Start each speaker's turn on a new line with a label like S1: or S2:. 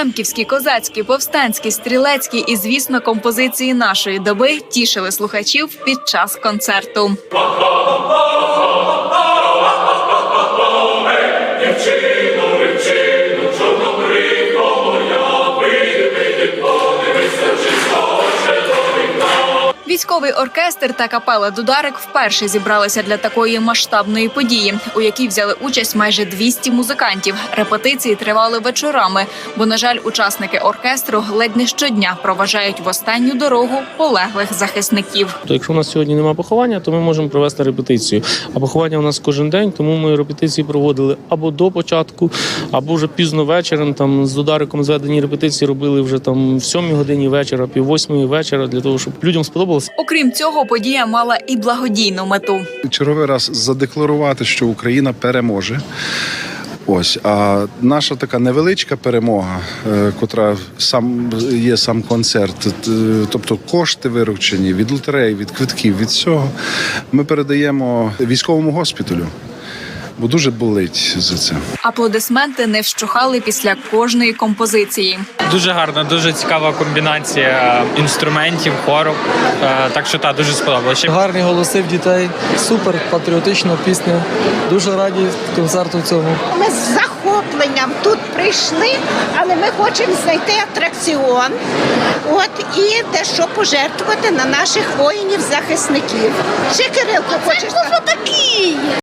S1: харківські, козацькі, повстанські, стрілецькі і, звісно, композиції нашої доби тішили слухачів під час концерту. Військовий оркестр та капела Дударик вперше зібралися для такої масштабної події, у якій взяли участь майже 200 музикантів. Репетиції тривали вечорами, бо, на жаль, учасники оркестру ледь не щодня проважають в останню дорогу полеглих захисників.
S2: То якщо у нас сьогодні немає поховання, то ми можемо провести репетицію. А поховання у нас кожен день, тому ми репетиції проводили або до початку, або вже пізно вечором. Там з удариком зведені репетиції робили вже там в сьомій годині вечора, пів восьмої вечора, для того, щоб людям сподобалося.
S1: Окрім цього, подія мала і благодійну мету.
S3: черговий раз задекларувати, що Україна переможе. Ось, а наша така невеличка перемога, е, котра сам є сам концерт, т- тобто кошти виручені від лотереї, від квитків, від всього, ми передаємо військовому госпіталю, бо дуже болить за це.
S1: Аплодисменти не вщухали після кожної композиції.
S4: Дуже гарна, дуже цікава комбінація інструментів, хору. Е, Так що та дуже сподобалося.
S5: Гарні голоси в дітей, супер патріотична пісня. Дуже раді концерту цьому.
S6: Ми з захопленням тут прийшли, але ми хочемо знайти атракціон. От і дещо пожертвувати на наших воїнів-захисників. Ще Кирилко, хочеш? Хто такий?